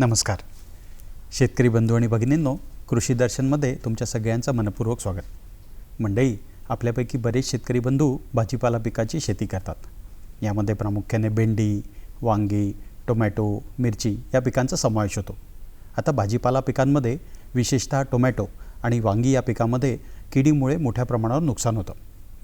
नमस्कार. शेतकरी बंधू आणि भगिनींनो कृषी दर्शनमध्ये तुमच्या सगळ्यांचं मनपूर्वक स्वागत. मंडई आपल्यापैकी बरेच शेतकरी बंधू भाजीपाला पिकाची शेती करतात. यामध्ये प्रामुख्याने भेंडी वांगी टोमॅटो मिरची या पिकांचा समावेश होतो. आता भाजीपाला पिकांमध्ये विशेषतः टोमॅटो आणि वांगी या पिकामध्ये किडीमुळे मोठ्या प्रमाणावर नुकसान होतं.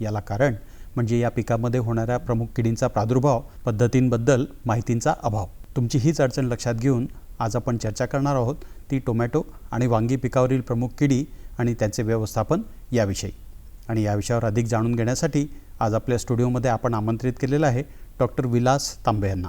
याला कारण म्हणजे या पिकामध्ये होणाऱ्या प्रमुख किडींचा प्रादुर्भाव पद्धतींबद्दल माहितींचा अभाव. तुमची हीच अडचण लक्षात घेऊन आज आपण चर्चा करणार आहोत ती टोमॅटो आणि वांगी पिकावरील प्रमुख किडी आणि त्यांचे व्यवस्थापन याविषयी. आणि या विषयावर अधिक जाणून घेण्यासाठी आज आपल्या स्टुडिओमध्ये आपण आमंत्रित केलेलं आहे डॉक्टर विलास तांबे यांना.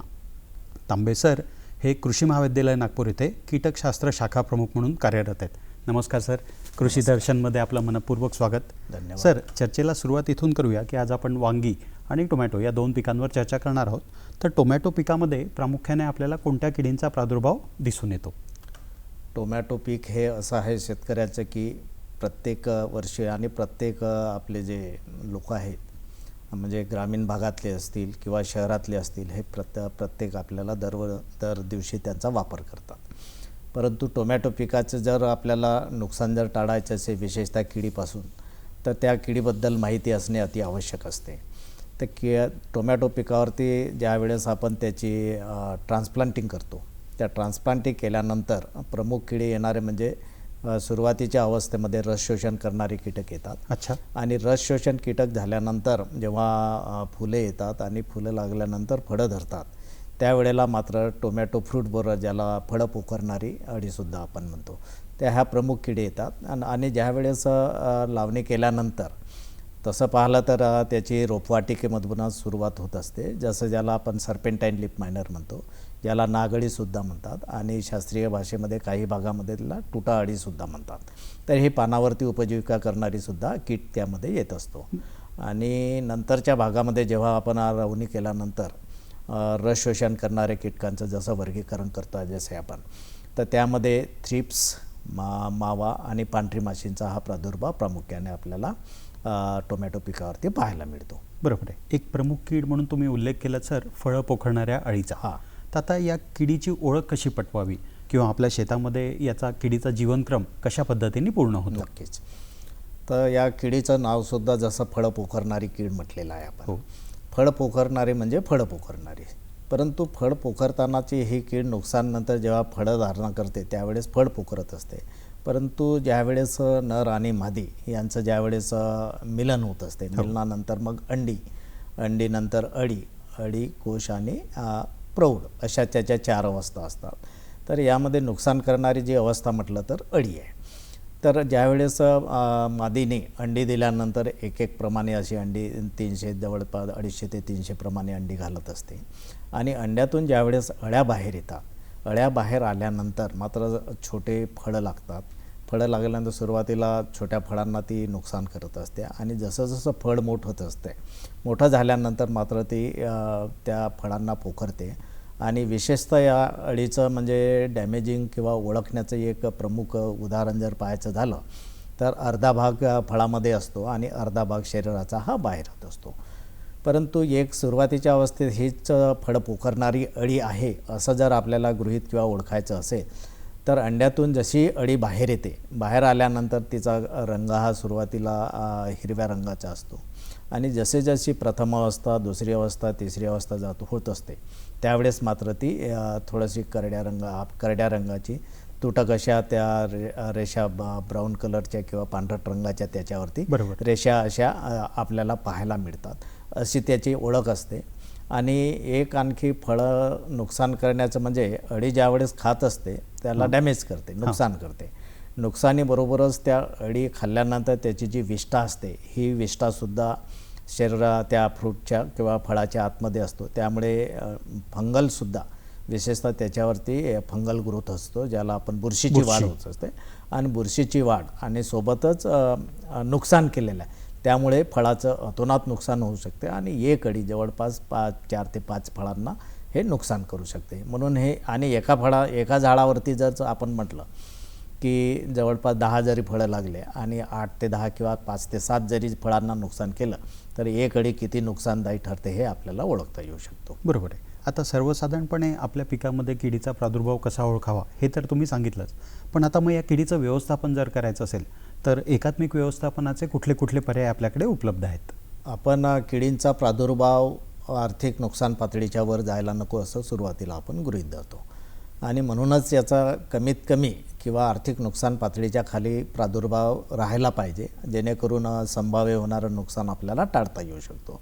तांबे सर हे कृषी महाविद्यालय नागपूर येथे कीटकशास्त्र शाखा प्रमुख म्हणून कार्यरत आहेत. नमस्कार सर. कृषी दर्शनमध्ये आपलं मनपूर्वक स्वागत. धन्यवाद. सर चर्चेला सुरुवात इथून करूया की आज आपण वांगी आणि टोमॅटो या दोन पिकांवर चर्चा करणार आहोत. तर टोमॅटो पिकामध्ये प्रामुख्याने आपल्याला कोणत्या किडींचा प्रादुर्भाव दिसून येतो? टोमॅटो पीक हे असं आहे शेतकऱ्याचं की प्रत्येक वर्षी आणि प्रत्येक आपले जे लोक आहेत म्हणजे ग्रामीण भागातले असतील किंवा शहरातले असतील हे प्रत्य प्रत्येक आपल्याला दरव दर दिवशी त्यांचा वापर करतात. परंतु टोमॅटो पिकाचं जर आपल्याला नुकसान जर टाळायचं असेल विशेषतः किडीपासून तर त्या किडीबद्दल माहिती असणे अति आवश्यक असते. तर कि टोमॅटो पिकावरती ज्यावेळेस आपण त्याची ट्रान्सप्लांटिंग करतो त्या ट्रान्सप्लांटिंग केल्यानंतर प्रमुख किडे येणारे म्हणजे सुरुवातीच्या अवस्थेमध्ये रस शोषण करणारे कीटक येतात. अच्छा. आणि रस शोषण कीटक झाल्यानंतर जेव्हा फुले येतात आणि फुलं लागल्यानंतर फळं धरतात त्यावेळेला मात्र टोमॅटो फ्रूट बोरर ज्याला फळं पोखरणारी अळीसुद्धा आपण म्हणतो. त्या ह्या प्रमुख किडे येतात. आणि ज्यावेळेस लावणी केल्यानंतर तसं पाहिलं तर त्याची रोपवाटिकेमधूनच सुरुवात होत असते जसं ज्याला आपण सर्पेंटाईन लिप मायनर म्हणतो ज्याला नागळीसुद्धा म्हणतात आणि शास्त्रीय भाषेमध्ये काही भागामध्ये त्याला तुटा अळीसुद्धा म्हणतात. तर ही पानावरती उपजीविका करणारीसुद्धा कीट त्यामध्ये येत असतो. आणि नंतरच्या भागामध्ये जेव्हा आपण रवणी केल्यानंतर रस शोषण करणाऱ्या कीटकांचं जसं वर्गीकरण करतो आहे जसे आपण तर त्यामध्ये थ्रिप्स मा मावा आणि पांढरी माशींचा हा प्रादुर्भाव प्रामुख्याने आपल्याला टोमॅटो पिकावरती पाहायला मिळतो. बरोबर आहे. एक प्रमुख कीड म्हणून तुम्ही उल्लेख केला सर फळं पोखरणाऱ्या अळीचा. हां. तर आता या किडीची ओळख कशी पटवावी किंवा आपल्या शेतामध्ये याचा किडीचा जीवनक्रम कशा पद्धतीने पूर्ण होतो? नक्कीच. तर या किडीचं नावसुद्धा जसं फळं पोखरणारी कीड म्हटलेलं आहे आपण. हो. फळ पोखरणारे म्हणजे फळं पोखरणारी. परंतु फळ पोखरतानाची ही कीड नुकसान जेव्हा फळं धारणा करते त्यावेळेस फळ पोखरत असते. परंतु ज्यावेळेस नर आणि मादी यांचं ज्यावेळेस मिलन होत असते मिलनानंतर मग अंडी अंडीनंतर अळी अळी कोश आणि प्रौढ अशा त्याच्या चार अवस्था असतात. तर यामध्ये नुकसान करणारी जी अवस्था म्हटलं तर अळी आहे. तर ज्यावेळेस मादीने अंडी दिल्यानंतर एक एक प्रमाणे अशी अंडी तीनशे जवळपास अडीचशे ते तीनशे प्रमाणे अंडी घालत असते. आणि अंड्यातून ज्यावेळेस अळ्या बाहेर येतात अळ्या बाहेर आल्यानंतर मात्र छोटे फळं लागतात. फळं लागल्यानंतर सुरुवातीला छोट्या फळांना ती नुकसान करत असते आणि जसं जसं फळ मोठं होत असते मोठं झाल्यानंतर मात्र ती त्या फळांना पोखरते आणि विशेषतः या अळीचं म्हणजे डॅमेजिंग किंवा ओळखण्याचं एक प्रमुख उदाहरण जर पाहायचं झालं तर अर्धा भाग फळामध्ये असतो आणि अर्धा भाग शरीराचा हा बाहेर होत असतो. परंतु एक सुरुवातीच्या अवस्थेत हीच फळं पोखरणारी अळी आहे असं जर आपल्याला गृहीत किंवा ओळखायचं असेल तर अंड्यातून जशी अळी बाहेर येते बाहेर आल्यानंतर तिचा रंग हा सुरुवातीला हिरव्या रंगाचा असतो आणि जसे जशी प्रथम अवस्था दुसरी अवस्था तिसरी अवस्था जात होत असते त्यावेळेस मात्र ती थोडीशी करड्या रंगा करड्या रंगाची तुटक अशा त्या रे रेषा ब्राऊन कलरच्या किंवा पांढरट रंगाच्या त्याच्यावरती बरोबर. रेषा अशा आपल्याला पाहायला मिळतात अशी त्याची ओळख असते. आणि एक आणखी फळं नुकसान करण्याचं म्हणजे अळी ज्यावेळेस खात असते त्याला डॅमेज करते नुकसान करते. नुकसानीबरोबरच त्या अळी खाल्ल्यानंतर त्याची जी विष्ठा असते ही विष्ठासुद्धा शरीरा त्या फ्रूटच्या किंवा फळाच्या आतमध्ये असतो. त्यामुळे फंगलसुद्धा विशेषतः त्याच्यावरती फंगल ग्रोथ असतो ज्याला आपण बुरशीची वाढ होत असते. आणि बुरशीची वाढ आणि सोबतच नुकसान केलेलं आहे. त्यामुळे फळाचं अतोनात नुकसान होऊ शकते आणि एक अडी जवळपास पाच चार ते पाच फळांना हे नुकसान करू शकते. म्हणून हे आणि एका फळा एका झाडावरती जर आपण म्हटलं की जवळपास दहा जरी फळं लागले आणि आठ ते दहा किंवा पाच ते सात जरी फळांना नुकसान केलं तर एक अडी किती नुकसानदायी ठरते हे आपल्याला ओळखता येऊ शकतो. बरोबर आहे. आता सर्वसाधारणपणे आपल्या पिकामध्ये किडीचा प्रादुर्भाव कसा ओळखावा हे तर तुम्ही सांगितलंच. पण आता मग या किडीचं व्यवस्थापन जर करायचं असेल तर एकात्मिक व्यवस्थापनाचे कुठले कुठले पर्याय आपल्याकडे उपलब्ध आहेत? आपण किडींचा प्रादुर्भाव आर्थिक नुकसान पातळीच्या वर जायला नको असं सुरुवातीला आपण गृहीत धरतो. आणि म्हणूनच याचा कमीत कमी किंवा आर्थिक नुकसान पातळीच्या खाली प्रादुर्भाव राहायला पाहिजे जेणेकरून संभाव्य होणारं नुकसान आपल्याला टाळता येऊ शकतो.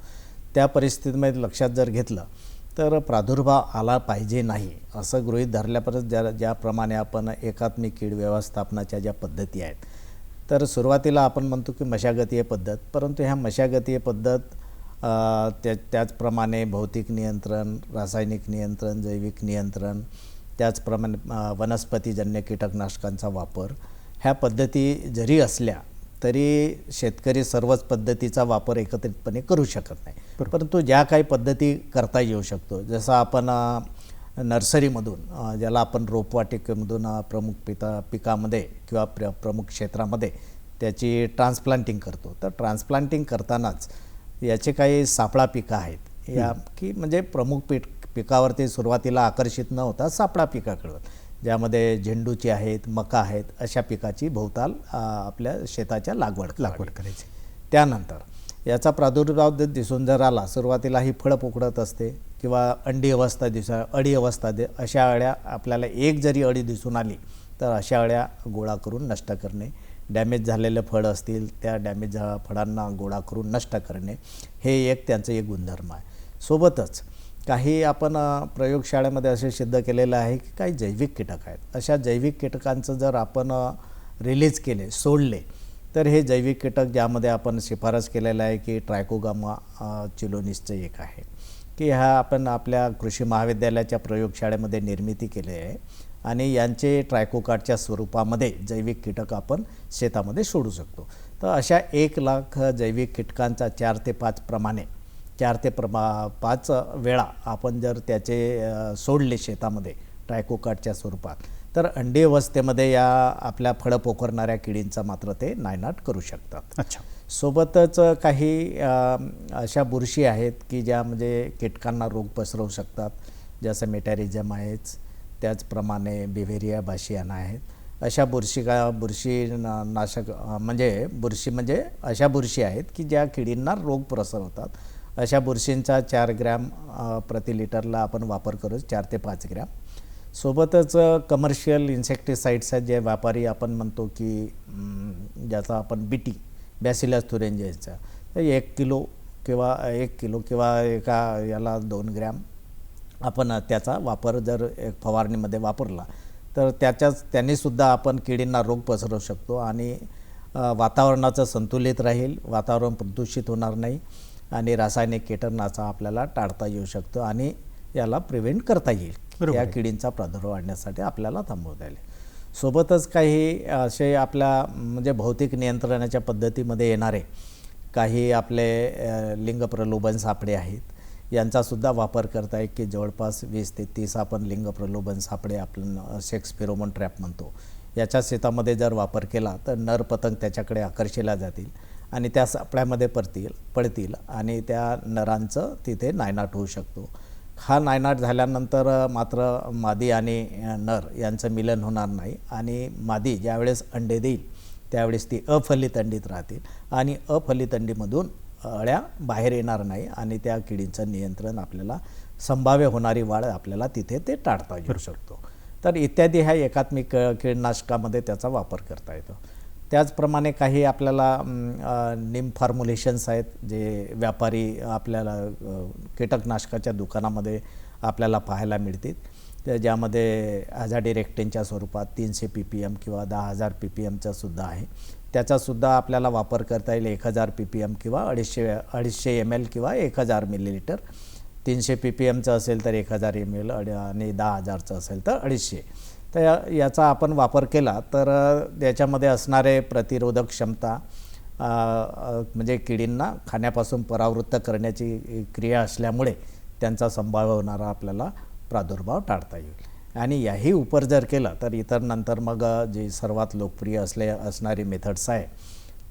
त्या परिस्थितीमध्ये लक्षात जर घेतलं तर प्रादुर्भाव आला पाहिजे नाही असं गृहीत धरल्यापर्यंत ज्या ज्याप्रमाणे आपण एकात्मिक कीड व्यवस्थापनाच्या ज्या पद्धती आहेत तर सुरुवातीला आपण म्हणतो की मशागतीय पद्धत परंतु ह्या मशागतीय पद्धत त्या त्याचप्रमाणे भौतिक नियंत्रण रासायनिक नियंत्रण जैविक नियंत्रण त्याचप्रमाणे वनस्पतीजन्य कीटकनाशकांचा वापर ह्या पद्धती जरी असल्या तरी शेतकरी सर्वच पद्धतीचा वापर एकत्रितपणे करू शकत नाही. परंतु ज्या काही पद्धती करता येऊ शकतो जसं आपण नर्सरीमधून ज्याला आपण रोपवाटिकेमधून प्रमुख पिता पिकामध्ये किंवा प्र प्रमुख क्षेत्रामध्ये त्याची ट्रान्सप्लांटिंग करतो. तर ट्रान्सप्लांटिंग करतानाच याचे काही सापळा पिकं आहेत. या की म्हणजे प्रमुख पीक पिकावरती सुरुवातीला आकर्षित न होता सापळा पिकाकडं ज्यामध्ये झेंडूची आहेत मका आहेत अशा पिकाची भोवताल आपल्या शेताच्या लागवड लागवड. करायची. त्यानंतर याचा प्रादुर्भाव दिसून जर आला सुरुवातीला ही फळं पोकडत असते किंवा अंडी अवस्था दिसा अडी अवस्था दे अशा अळ्या आपल्याला एक जरी अळी दिसून आली तर अशा अळ्या गोळा करून नष्ट करणे. डॅमेज झालेले फळ असतील त्या डॅमेज झा- फळांना गोळा करून नष्ट करणे हे एक त्यांचं एक गुणधर्म आहे. सोबतच काही आपण प्रयोगशाळेमध्ये असे सिद्ध केलेलं आहे की काही जैविक कीटक आहेत. अशा जैविक कीटकांचं जर आपण रिलीज केले सोडले तर हे जैविक कीटक ज्यामध्ये आपण शिफारस केलेलं आहे की ट्रायकोगामा चिलोनिसचं एक आहे. की ह्या आपण आपल्या कृषी महाविद्यालयाच्या प्रयोगशाळेमध्ये निर्मिती केली आहे आणि यांचे ट्रायकोकार्डच्या स्वरूपामध्ये जैविक कीटक आपण शेतामध्ये सोडू शकतो. तर अशा एक लाख जैविक कीटकांचा चार ते पाच प्रमाणे चार ते प्रमा पाच वेळा आपण जर त्याचे सोडले शेतामध्ये ट्रायकोकार्डच्या स्वरूपात तर अंडी अवस्थेमध्ये या आपल्या फळं पोखरणाऱ्या किडींचा मात्र ते नायनाट करू शकतात. अच्छा. सोबतच काही अशा बुरशी आहेत की ज्या म्हणजे कीटकांना रोग पसरवू शकतात. जसं मेटॅरिझम आहेच त्याचप्रमाणे बिव्हेरिया बाशियाना आहेत. अशा बुरशी का बुरशी ना- नाशक म्हणजे बुरशी म्हणजे अशा बुरशी आहेत की ज्या किडींना रोग पसरवतात. अशा बुरशींचा चार ग्रॅम प्रति लिटरला आपण वापर करू चार ते पाच ग्रॅम. सोबतच कमर्शियल इन्सेक्टिसाइड्स आहेत जे व्यापारी आपण म्हणतो की ज्याचा आपण बिटी बॅसिलस थुरेंजेसचा तर एक किलो किंवा एक किलो किंवा एका याला दोन ग्रॅम आपण त्याचा वापर जर एक फवारणीमध्ये वापरला तर त्याच्याच त्यांनीसुद्धा आपण किडींना रोग पसरवू शकतो आणि वातावरणाचं संतुलित राहील वातावरण प्रदूषित होणार नाही आणि रासायनिक कीटकनाचा आपल्याला टाळता येऊ शकतो आणि याला प्रिव्हेंट करता येईल. या. किडींचा प्रादुर्भाव वाढण्यासाठी आपल्याला थांबवता येईल. सोबतच काही असे आपल्या म्हणजे भौतिक नियंत्रणाच्या पद्धतीमध्ये येणारे काही आपले लिंग प्रलोभन सापळे आहेत. यांचासुद्धा वापर करता येईल की जवळपास वीस ते तीस आपण लिंग प्रलोभन सापळे आपण सेक्स फेरोमोन ट्रॅप म्हणतो. याच्या शेतामध्ये जर वापर केला तर नर पतंग त्याच्याकडे आकर्षिला जातील आणि त्या सापळ्यामध्ये पडतील पडतील आणि त्या नरांचं तिथे नायनाट होऊ शकतो. हा नायनाट झाल्यानंतर मात्र मादी आणि नर यांचं मिलन होणार नाही. आणि मादी ज्यावेळेस अंडे देईल त्यावेळेस ती अफलित अंडीत राहतील. आणि अफलित अंडीमधून अळ्या बाहेर येणार नाही आणि त्या किडींचं नियंत्रण आपल्याला संभाव्य होणारी वाढ आपल्याला तिथे ते टाळता येऊ शकतो. तर इत्यादी ह्या एकात्मिक अ, कीडनाशकामध्ये त्याचा वापर करता येतो. त्याचप्रमाणे काही आपल्याला अम, निम फॉर्म्युलेशन्स आहेत जे व्यापारी आपल्याला कीटकनाशकाच्या दुकानामध्ये आपल्याला पाहायला मिळतील. त्या ज्यामध्ये ॲझाडिरेक्टिनच्या स्वरूपात तीनशे पी पी एम किंवा दहा हजार पी पी एमचा सुद्धा आहे. त्याचासुद्धा आपल्याला वापर करता येईल एक हजार पी पी एम किंवा अडीचशे अडीचशे एम एल किंवा एक हजार मिलीलिटर. तीनशे पी पी एमचं असेल तर एक हजार एम एल आणि दहा हजारचं असेल तर अडीचशे. तर या- याचा आपण वापर केला तर याच्यामध्ये असणारे प्रतिरोधक क्षमता म्हणजे किडींना खाण्यापासून परावृत्त करण्याची क्रिया असल्यामुळे त्यांचा संभाव्य होणारा आपल्याला प्रादुर्भाव टाळता येईल. आणि याही उपर जर केलं तर इतर नंतर मग जी सर्वात लोकप्रिय असले असणारी मेथड्स आहे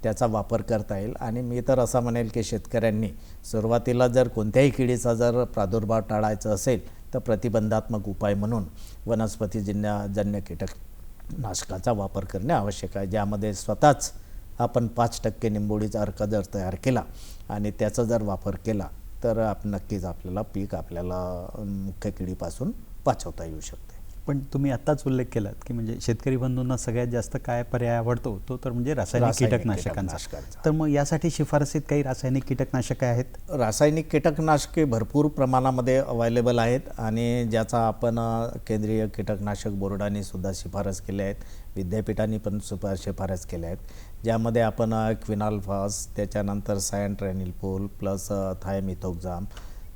त्याचा वापर करता येईल. आणि मी तर असं म्हणेल की शेतकऱ्यांनी सुरुवातीला जर कोणत्याही किडीचा जर प्रादुर्भाव टाळायचा असेल तर प्रतिबंधात्मक उपाय म्हणून वनस्पतीजन्य जन्य कीटकनाशकाचा वापर करणे आवश्यक आहे. ज्यामध्ये स्वतःच आपण पाच टक्के निंबोळीचा अर्क जर तयार केला आणि त्याचा जर वापर केला तर आप नक्कीच आपल्याला पीक आपल्याला मुख्य किडीपासून वाचवता येऊ शकते. पण तुम्ही आत्ताच उल्लेख केलात की म्हणजे शेतकरी बंधूंना सगळ्यात जास्त काय पर्याय आवडतो तो तर म्हणजे रासायनिक कीटकनाशकांचा. तर मग यासाठी शिफारसीत काही रासायनिक कीटकनाशके आहेत? रासायनिक कीटकनाशके भरपूर प्रमाणामध्ये अवेलेबल आहेत आणि ज्याचा आपण केंद्रीय कीटकनाशक बोर्डाने सुद्धा शिफारस केल्या आहेत. विद्यापीठांनी पण सुपा शिफारस केल्या आहेत. ज्यामध्ये आपण क्विनाल्फास त्याच्यानंतर सायंट्रॅनिलपोल प्लस अ, थायमिथोक्झाम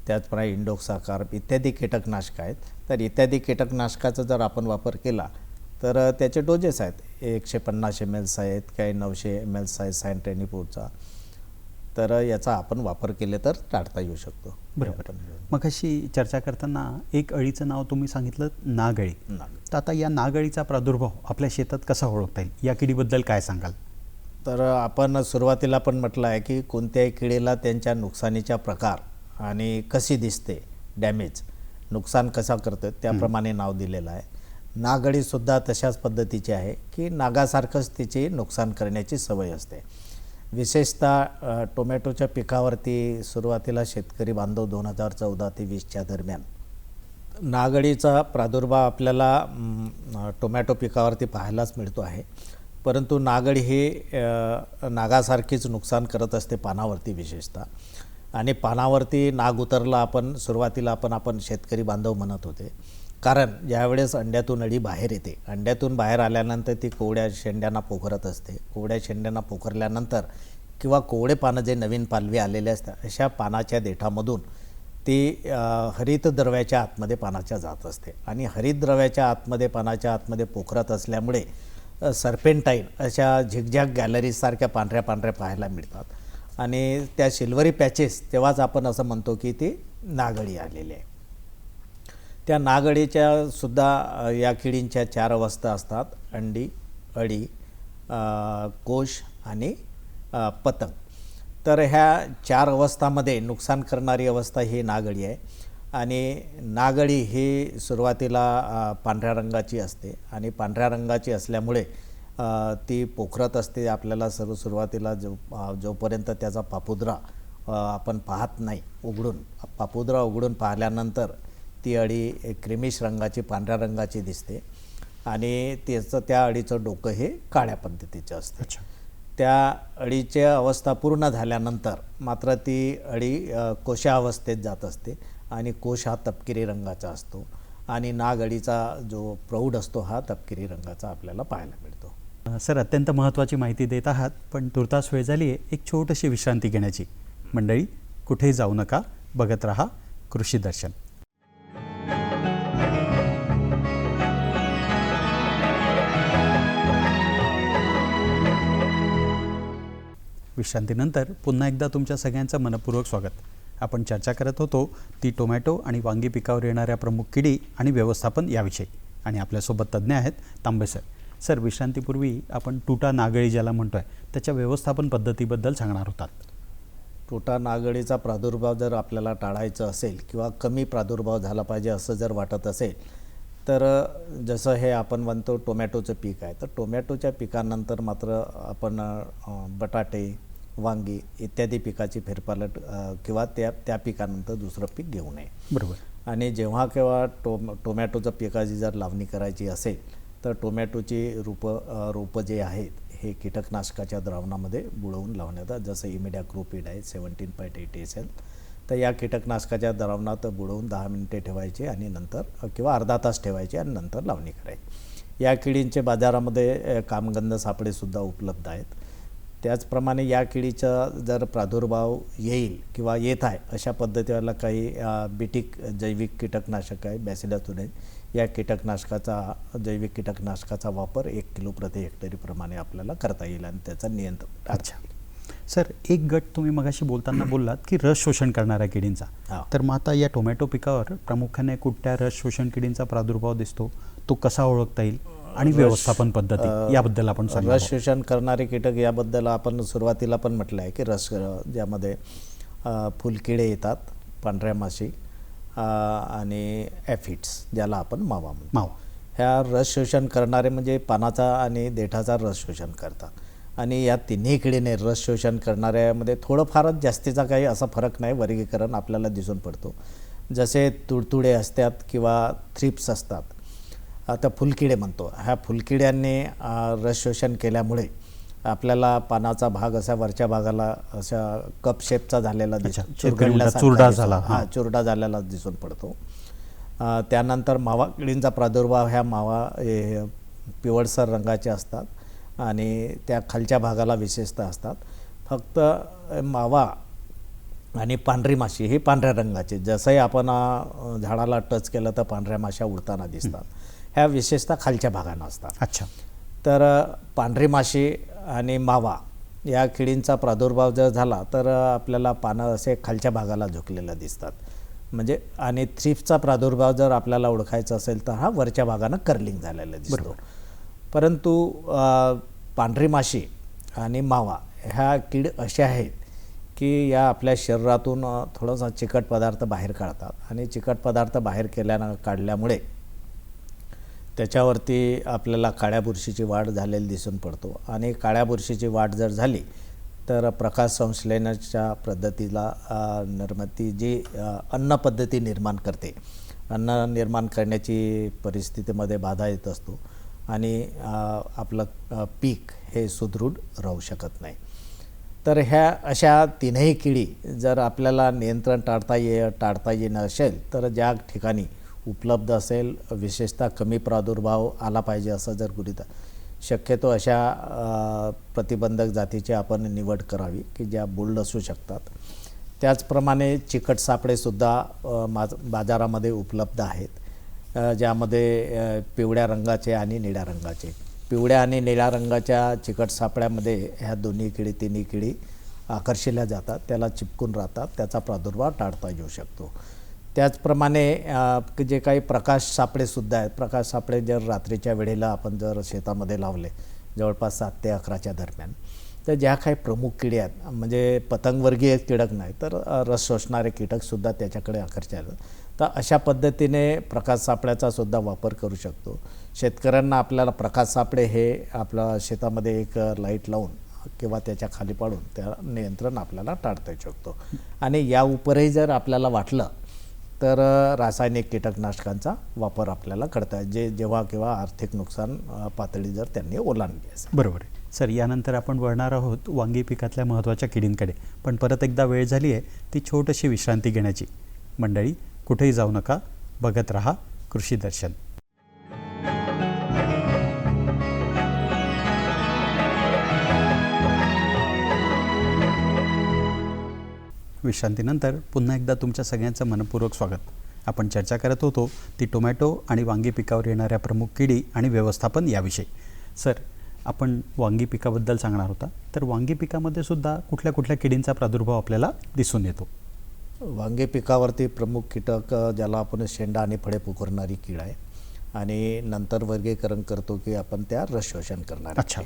त्याचप्रमाणे इंडोक्साकार्प इत्यादी कीटकनाशकं आहेत. तर इत्यादी कीटकनाशकाचा जर आपण वापर केला तर त्याचे डोजेस आहेत. एकशे पन्नास एम एल्स आहेत काही नऊशे एम एल्स आहेत सायंट्रॅनिपोलचा तर याचा आपण वापर केले तर टाळता येऊ शकतो. बरोबर. मग अशी चर्चा करताना एक अळीचं नाव तुम्ही सांगितलं नागअळी नाग. तर आता या नागअळीचा प्रादुर्भाव आपल्या शेतात कसा ओळखता येईल? या किडीबद्दल काय सांगाल? तर आपण सुरुवातीला पण म्हटलं आहे की कोणत्याही किडीला त्यांच्या नुकसानीचा प्रकार आणि कशी दिसते डॅमेज नुकसान कसा करतं त्याप्रमाणे नाव दिलेलं आहे. नागअळीसुद्धा तशाच पद्धतीची आहे की नागासारखंच तिची नुकसान करण्याची सवय असते. विशेषतः टोमॅटोच्या पिकावरती सुरुवातीला शेतकरी बांधव दोन हजार चौदा ते वीसच्या दरम्यान नागअळीचा प्रादुर्भाव आपल्याला टोमॅटो पिकावरती पाहायलाच मिळतो आहे. परंतु नागअळी ही नागासारखीच नुकसान करत असते पानावरती विशेषतः. आणि पानावरती नाग उतरला आपण सुरुवातीला आपण आपण शेतकरी बांधव म्हणत होते. कारण ज्यावेळेस अंड्यातून अळी बाहेर येते अंड्यातून बाहेर आल्यानंतर ती कोवड्या शेंड्यांना पोखरत असते. कोवड्या शेंड्यांना पोखरल्यानंतर किंवा कोवडे पानं जे नवीन पालवी आलेले असतात अशा पानाच्या देठामधून ती हरितद्रव्याच्या हरित द्रव्याच्या आतमध्ये पानाच्या जात असते. आणि हरितद्रव्याच्या आतमध्ये पानाच्या आतमध्ये पोखरत असल्यामुळे सर्पेंटाईन अशा झिगझॅग गॅलरीजसारख्या पांढऱ्या पांढऱ्या पाहायला मिळतात. आणि त्या सिल्वरी पॅचेस तेव्हाच आपण असं म्हणतो की ती नागळी आलेली आहे. त्या नागडीच्या सुद्धा या किडींच्या चार अवस्था असतात. अंडी अळी कोश आणि पतंग. तर ह्या चार अवस्थामध्ये नुकसान करणारी अवस्था ही नागडी आहे. आणि नागडी ही सुरुवातीला पांढऱ्या रंगाची असते. आणि पांढऱ्या रंगाची असल्यामुळे ती पोखरत असते आपल्याला सर्व सुरुवातीला जो जोपर्यंत त्याचा पापुद्रा आपण पाहत नाही उघडून पापुद्रा उघडून पाहिल्यानंतर ती अळी क्रिमिश रंगाची पांढऱ्या रंगाची दिसते आणि त्याचं त्या अळीचं डोकं हे काळ्या पद्धतीचं असतं. त्या अळीची अवस्था पूर्ण झाल्यानंतर मात्र ती अळी अ, कोशावस्थेत जात असते आणि कोश हा तपकिरी रंगाचा असतो आणि नाग अळीचा जो प्रौढ असतो हा तपकिरी रंगाचा आपल्याला पाहायला मिळतो. सर अत्यंत महत्त्वाची माहिती देत आहात पण तुर्तास वेळ झाली आहे एक छोटीशी विश्रांती घेण्याची. मंडळी कुठेही जाऊ नका बघत राहा कृषी दर्शन. विश्रांतीनंतर पुन्हा एकदा तुमच्या सगळ्यांचं मनपूर्वक स्वागत. आपण चर्चा करत होतो ती टोमॅटो आणि वांगी पिकावर येणाऱ्या प्रमुख किडी आणि व्यवस्थापन याविषयी. आणि आपल्यासोबत तज्ज्ञ आहेत तांबे सर. सर विश्रांतीपूर्वी आपण टुटा नागळी ज्याला म्हणतोय त्याच्या व्यवस्थापन पद्धतीबद्दल सांगणार होतात. टोटा नागअळीचा प्रादुर्भाव जर आपल्याला टाळायचा असेल किंवा कमी प्रादुर्भाव झाला पाहिजे असं जर वाटत असेल तर जसं हे आपण म्हणतो टोमॅटोचं पीक आहे तर टोमॅटोच्या पिकानंतर मात्र आपण बटाटे वांगी इत्यादी पिकाची फेरपालट किंवा त्या त्या पिकानंतर दुसरं पीक घेऊ नये. बरोबर. आणि जेव्हा केव्हा टोम टोमॅटोचं पिकाची जर लावणी करायची असेल तर टोमॅटोची रोपं रोपं जे आहेत हे कीटकनाशकाच्या द्रावणामध्ये बुडवून लावण्यात जसं इमिडा क्रोपिड आहे seventeen point eight S L. तर या कीटकनाशकाच्या द्रावणात बुडवून दहा मिनिटे ठेवायचे आणि नंतर किंवा अर्धा तास ठेवायचे आणि नंतर लावणी करायची. या किडींचे बाजारामध्ये कामगंध सापळेसुद्धा उपलब्ध आहेत. त्याचप्रमाणे या किडीचा जर प्रादुर्भाव येईल किंवा येत आहे अशा पद्धतीला काही बिटिक जैविक कीटकनाशक आहे बॅसिलातुने या कीटकनाशकाचा जैविक कीटकनाशकाचा वापर एक किलो प्रति हेक्टरीप्रमाणे आपल्याला करता येईल आणि त्याचा नियंत्रण अच्छा. सर एक गट तुम्ही मगाशी बोलताना बोललात की रस शोषण करणाऱ्या किडींचा. तर मग आता या टोमॅटो पिकावर प्रामुख्याने कुठल्या रस शोषण किडींचा प्रादुर्भाव दिसतो? तो कसा ओळखता येईल? आणि व्यवस्थापन पद्धती याबद्दल आपण रस शोषण करणारे कीटक याबद्दल आपण सुरुवातीला पण म्हटलं आहे की रस ज्यामध्ये फुलकिडे येतात पांढऱ्या माशी. आणि ॲफिड्स ज्याला आपण मावा म्हणतो. मावा. ह्या रस शोषण करणारे म्हणजे पानाचा आणि देठाचा रस शोषण करतात. आणि या तिन्ही किडीने रस शोषण करणाऱ्यामध्ये थोडंफारच जास्तीचा काही असा फरक नाही वर्गीकरण आपल्याला दिसून पडतो. जसे तुडतुडे असतात किंवा थ्रिप्स असतात. आता फुलकिडे म्हणतो. ह्या फुलकिड्यांनी रस शोषण केल्यामुळे आपल्याला पानाचा भाग असा वरच्या भागाला अशा कप शेपचा झालेला चुरडा. झाला, हा. चुरडा झालेला दिसून पडतो. त्यानंतर मावा किडींचा प्रादुर्भाव ह्या मावा पिवळसर रंगाचे असतात आणि त्या खालच्या भागाला विशेषतः असतात. फक्त मावा आणि पांढरी माशी ही पांढऱ्या रंगाची. जसंही आपण झाडाला टच केलं तर पांढऱ्या माश्या उडताना दिसतात. ह्या विशेषतः खालच्या भागानं असतात. अच्छा. तर पांढरी माशी आणि मावा या किडींचा प्रादुर्भाव जर झाला तर आपल्याला पानं असे खालच्या भागाला झुकलेलं दिसतात. म्हणजे आणि थ्रिप्सचा प्रादुर्भाव जर आपल्याला ओळखायचा असेल तर हा वरच्या भागानं कर्लिंग झालेला दिसतो. परंतु पांढरी माशी आणि मावा ह्या कीड अशा आहेत की या आपल्या शरीरातून थोडासा चिकट पदार्थ बाहेर काढतात. आणि चिकट पदार्थ बाहेर केल्यानं काढल्यामुळे त्याच्यावरती आपल्याला काळ्या बुरशीची वाढ झालेली दिसून पडतो. आणि काळ्या बुरशीची वाढ जर झाली तर प्रकाश संश्लेषणाच्या पद्धतीला निर्मती निर्मिती जी अन्न पद्धती निर्माण करते. अन्न निर्माण करण्याची परिस्थितीमध्ये बाधा येत असतो आणि आपलं पीक हे सुदृढ राहू शकत नाही. तर ह्या अशा तीनही किडी जर आपल्याला नियंत्रण टाळता ये टाळता येणं असेल तर ज्या ठिकाणी उपलब्ध असेल विशेषतः कमी प्रादुर्भाव आला पाहिजे असं जर गृहीत शक्यतो अशा प्रतिबंधक जातीची आपण निवड करावी की ज्या बोल्ड असू शकतात. त्याचप्रमाणे चिकट सापळेसुद्धा माज बाजारामध्ये उपलब्ध आहेत. ज्यामध्ये पिवळ्या रंगाचे आणि निळ्या रंगाचे. पिवळ्या आणि निळ्या रंगाच्या चिकट सापळ्यामध्ये ह्या दोन्ही किडी तिन्ही किडी आकर्षिल्या जातात. त्याला चिपकून राहतात. त्याचा प्रादुर्भाव टाळता येऊ शकतो. त्याचप्रमाणे जे काही प्रकाश सापळेसुद्धा आहेत प्रकाश सापळे जर रात्रीच्या वेळेला आपण जर शेतामध्ये लावले जवळपास सात ते अकराच्या दरम्यान तर ज्या काही प्रमुख किडे आहेत म्हणजे पतंगवर्गीय कीटक नाही तर रस शोषणारे कीटकसुद्धा त्याच्याकडे आकर्षायला तर अशा पद्धतीने प्रकाश सापळ्याचा सुद्धा वापर करू शकतो. शेतकऱ्यांना आपल्याला प्रकाश सापळे हे आपल्या शेतामध्ये एक लाइट लावून किंवा त्याच्याखाली पाडून त्या नियंत्रण आपल्याला टाळता येऊ शकतो. आणि या उपरही जर आपल्याला वाटलं तर रासायनिक कीटकनाशकांचा वापर आपल्याला करता जे जेव्हा किंवा आर्थिक नुकसान पातळी जर त्यांनी ओलांडली असेल. बरोबर आहे. सर यानंतर आपण वळणार आहोत वांगी पिकातल्या महत्त्वाच्या किडींकडे. पण परत एकदा वेळ झाली आहे ती छोटीशी विश्रांती घेण्याची. मंडळी कुठेही जाऊ नका. बघत रहा कृषी दर्शन. विश्रांतीनंतर पुन्हा एकदा तुमच्या सगळ्यांचं मनपूर्वक स्वागत. आपण चर्चा करत होतो ती टोमॅटो आणि वांगी पिकावर येणाऱ्या प्रमुख किडी आणि व्यवस्थापन याविषयी. सर आपण वांगी पिकाबद्दल सांगणार होता तर वांगी पिकामध्ये सुद्धा कुठल्या कुठल्या किडींचा प्रादुर्भाव आपल्याला दिसून येतो? वांगे पिकावरती प्रमुख कीटक ज्याला आपण शेंडा आणि फळे पुकारणारी कीड आहे आणि नंतर वर्गीकरण करतो की आपण त्या रस शोषण करणार अच्छा.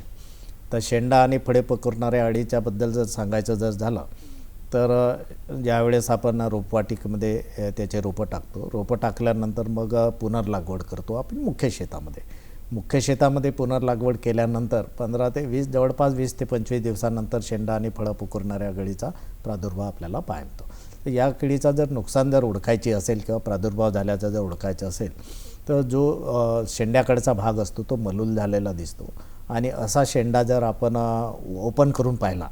तर शेंडा आणि फळे पकडणाऱ्या अळीच्याबद्दल जर सांगायचं जर झालं तर ज्यावेळेस आपण रोपवाटिकेमध्ये त्याचे रोपं टाकतो रोपं टाकल्यानंतर मग पुनर्लागवड करतो आपण मुख्य शेतामध्ये. मुख्य शेतामध्ये पुनर्लागवड केल्यानंतर पंधरा ते वीस जवळपास वीस ते पंचवीस दिवसानंतर शेंडा आणि फळं पुकुरणाऱ्या गळीचा प्रादुर्भाव आपल्याला पाहतो. तर या किडीचा जर नुकसान जर ओळखायची असेल किंवा प्रादुर्भाव झाल्याचा जर ओळखायचा असेल तर जो शेंड्याकडचा भाग असतो तो मलूल झालेला दिसतो. आणि असा शेंडा जर आपण ओपन करून पाहिला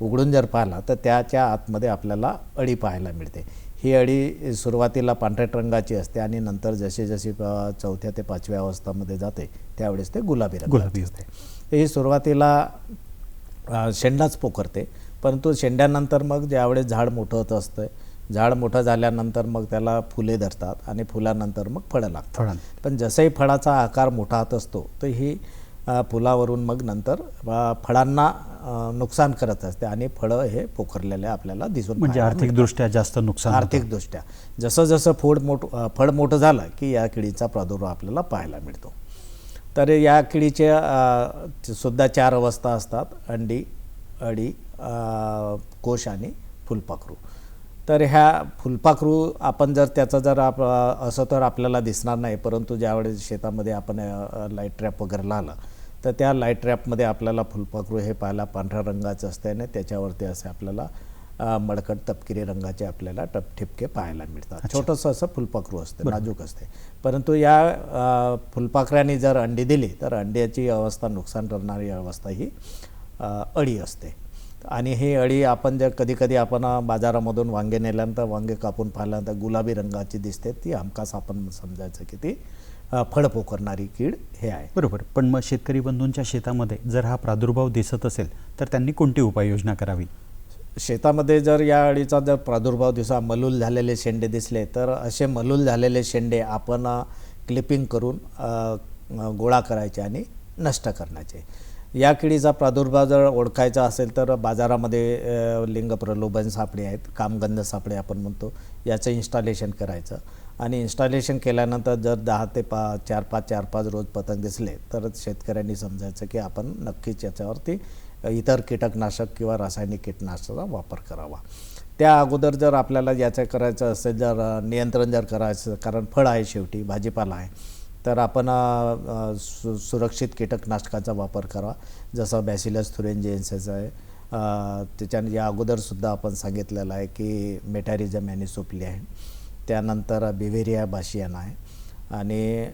उघडून जर पाहिला तर त्याच्या आतमध्ये आपल्याला अळी पाहायला मिळते. ही अळी सुरुवातीला पांढऱ्या रंगाची असते आणि नंतर जशी जशी चौथ्या ते पाचव्या अवस्थामध्ये जाते त्यावेळेस ते गुलाबी गुलाबी रंगाची असते. तर ही सुरुवातीला शेंडाच पोखरते परंतु शेंड्यानंतर मग ज्यावेळेस झाड मोठं होत असतं झाड मोठं झाल्यानंतर मग त्याला फुले धरतात आणि फुलानंतर मग फळं लागतात. पण जसंही फळाचा आकार मोठा होत असतो तर ही फुलावरून मग नंतर फळांना नुकसान करत असते आणि फळं हे पोखरलेले आपल्याला दिसून म्हणजे आर्थिकदृष्ट्या जास्त नुकसान. आर्थिकदृष्ट्या. जसं जसं फूड मोठ फळ मोठं झालं की या किडीचा प्रादुर्भाव आपल्याला पाहायला मिळतो. तर या किडीचे अ, सुद्धा चार अवस्था असतात अंडी अडी कोश आणि फुलपाखरू. तर ह्या फुलपाखरू आपण जर त्याचं जर आप असं तर आपल्याला दिसणार नाही परंतु ज्यावेळेस शेतामध्ये आपण लाइट ट्रॅप वगैरे लावला तर त्या लाइट ट्रॅपमध्ये आपल्याला फुलपाखरू हे पाहायला पांढऱ्या रंगाचं असते आणि त्याच्यावरती असे आपल्याला मडकट तपकिरी रंगाचे आपल्याला टप ठिपके पाहायला मिळतात. छोटंसं असं फुलपाखरू असतं नाजूक असते. परंतु या अ, फुलपाखरांनी जर अंडी दिली तर अंड्याची अवस्था नुकसान करणारी अवस्था ही अळी असते. आणि ही अळी आपण जर कधी कधी आपण बाजारामधून वांगे नेल्यानंतर वांगे कापून पाहिल्यानंतर गुलाबी रंगाची दिसते ती हमखास आपण समजायचं की ती फळ पोखरणारी कीड हे आहे. बरोबर. पण मग शेतकरी बंधूंच्या शेतामध्ये जर हा प्रादुर्भाव दिसत असेल तर त्यांनी कोणती उपाययोजना करावी? शेतामध्ये जर या अळीचा जर प्रादुर्भाव दिवसा मलूल झालेले शेंडे दिसले तर असे मलूल झालेले शेंडे आपण क्लिपिंग करून गोळा करायचे आणि नष्ट करण्याचे. या किडीचा प्रादुर्भाव जर ओळखायचा असेल तर बाजारामध्ये लिंग प्रलोभन सापळे आहेत कामगंध सापळे आपण म्हणतो याचं इन्स्टॉलेशन करायचं. आणि इन्स्टॉलेशन केल्यानंतर जर दहा ते पा चार पाच चार पाच रोज पतंग दिसले तर शेतकऱ्यांनी समजायचं की आपण नक्कीच याच्यावरती इतर कीटकनाशक किंवा रासायनिक कीटकनाशकाचा वापर करावा. त्या अगोदर जर आपल्याला याचं करायचं असेल जर नियंत्रण जर करायचं कारण फळ आहे शेवटी भाजीपाला आहे. तर आपण सु सुरक्षित कीटकनाशकाचा वापर करा. जसं बॅसिलस थुरेंजिन्सेस आहे. त्याच्याने या अगोदरसुद्धा आपण सांगितलेलं आहे की मेटॅरिझम ॲनिसोपली आहे त्यानंतर बिव्हेरिया बाशियाना आहे. आणि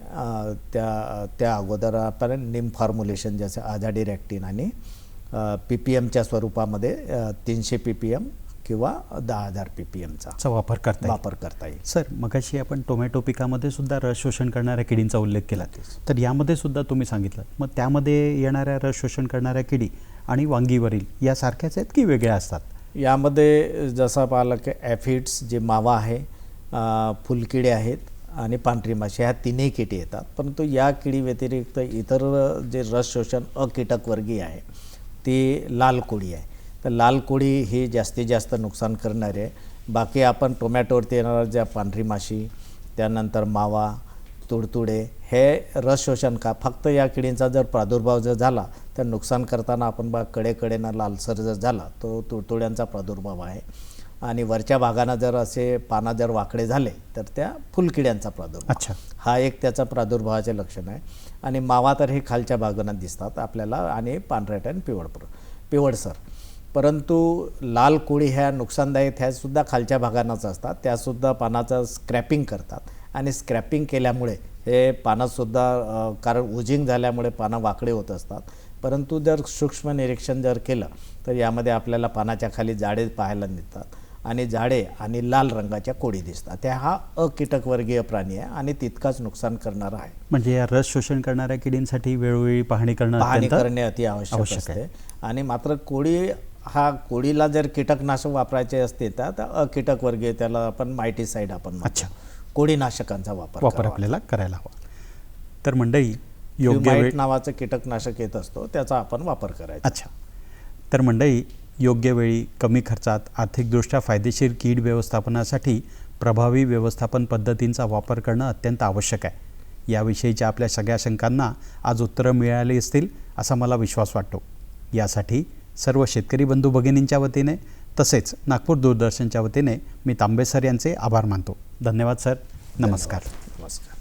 त्या त्या अगोदर आपण निम फॉर्म्युलेशन जसं आझाडी रॅक्टिन आणि पी पी एमच्या स्वरूपामध्ये तीनशे पी पी एम किंवा दहा हजार पी पी एमचा वापर करता वापर करता येईल. सर मगाशी आपण टोमॅटो पिकामध्ये सुद्धा रस शोषण करणाऱ्या किडींचा उल्लेख केला. तर यामध्ये सुद्धा तुम्ही सांगितलं. मग त्यामध्ये येणाऱ्या रस शोषण करणाऱ्या किडी आणि वांगीवरील या सारख्याच आहेत की वेगळ्या असतात? यामध्ये जसं पाहिलं की ॲफिड्स जे मावा आहे फुलकिडे आहेत आणि पांढरी माशी ह्या तिन्ही किडी येतात. परंतु या किडी व्यतिरिक्त इतर जे रस शोषण अकीटकवर्गीय आहे ती लाल कोळी आहे. तर लाल कोळी ही जास्तीत जास्त नुकसान करणारी. आहे बाकी आपण टोमॅटोवरती येणाऱ्या ज्या पांढरी माशी त्यानंतर मावा तुडतुडे हे रस शोषण का फक्त या किडींचा जर प्रादुर्भाव जर झाला तर नुकसान करताना आपण बा कडेकडेनं लालसर जर झाला तो तुडतुड्यांचा प्रादुर्भाव आहे. आणि वरच्या भागानं जर असे पानं जर वाकडे झाले तर त्या फुलकिड्यांचा प्रादुर्भाव. अच्छा. हा एक त्याचा प्रादुर्भावाचे लक्षण आहे. आणि मावा तर हे खालच्या भागानं दिसतात आपल्याला आणि पांढऱ्याट आणि पिवळ पिवळसर. परंतु लाल कोळी ह्या नुकसानदायक ह्या सुद्धा खालच्या भागानंच असतात. त्यासुद्धा पानाचं स्क्रॅपिंग करतात. आणि स्क्रॅपिंग केल्यामुळे हे पानंसुद्धा कारण उजिंग झाल्यामुळे पानं वाकडे होत असतात. परंतु जर सूक्ष्म निरीक्षण जर केलं तर यामध्ये आपल्याला पानाच्या खाली जाडे पाहायला मिळतात. आणि झाडे आणि लाल रंगाच्या कोडी दिसतात. त्या हा अकीटकवर्गीय प्राणी आहे आणि तितकाच नुकसान करणारा आहे. म्हणजे या रस शोषण करणाऱ्या किडींसाठी वेळोवेळी पाहणी करणं पाहणी करणे अति आवश्यक आवश्यक असते. आणि मात्र कोळी हा कोळीला जर कीटकनाशक वापरायचे असते तर तर अकीटकवर्गीय त्याला आपण मायटीसाईड आपण. अच्छा. कोळीनाशकांचा वापर वापर. आपल्याला करायला हवा तर मंडळी योग्य नावाचं कीटकनाशक येत असतो त्याचा आपण वापर करायचा अच्छा तर मंडळी योग्य वेळी कमी खर्चात आर्थिकदृष्ट्या फायदेशीर कीड व्यवस्थापनासाठी प्रभावी व्यवस्थापन पद्धतींचा वापर करणं अत्यंत आवश्यक आहे याविषयीच्या आपल्या सगळ्या शंकांना आज उत्तरं मिळाली असतील असा मला विश्वास वाटतो यासाठी सर्व शेतकरी बंधू भगिनींच्या वतीने तसेच नागपूर दूरदर्शनच्या वतीने मी तांबे सर यांचे आभार मानतो. धन्यवाद सर. नमस्कार. नमस्कार.